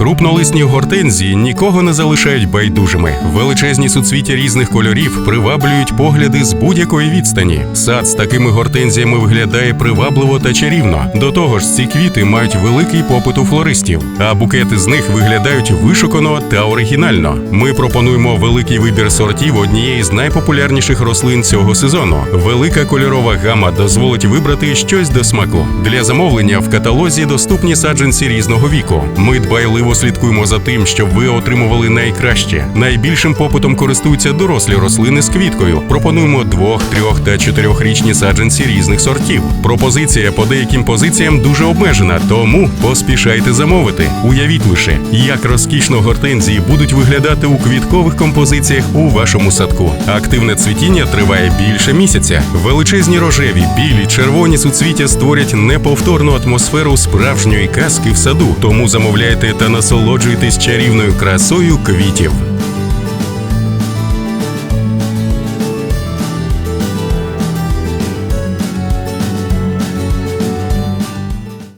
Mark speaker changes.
Speaker 1: Крупнолисні гортензії нікого не залишають байдужими. Величезні суцвіття різних кольорів приваблюють погляди з будь-якої відстані. Сад з такими гортензіями виглядає привабливо та чарівно. До того ж, ці квіти мають великий попит у флористів, а букети з них виглядають вишукано та оригінально. Ми пропонуємо великий вибір сортів однієї з найпопулярніших рослин цього сезону. Велика кольорова гама дозволить вибрати щось до смаку. Для замовлення в каталозі доступні саджанці різного віку. Ми дбайливо слідкуємо за тим, щоб ви отримували найкраще. Найбільшим попитом користуються дорослі рослини з квіткою. Пропонуємо двох, трьох та чотирьохрічні саджанці різних сортів. Пропозиція по деяким позиціям дуже обмежена, тому поспішайте замовити. Уявіть лише, як розкішно гортензії будуть виглядати у квіткових композиціях у вашому садку. Активне цвітіння триває більше місяця. Величезні рожеві, білі, червоні суцвіття створять неповторну атмосферу справжньої казки в саду. Тому замовляйте та насолоджуйтесь чарівною красою квітів.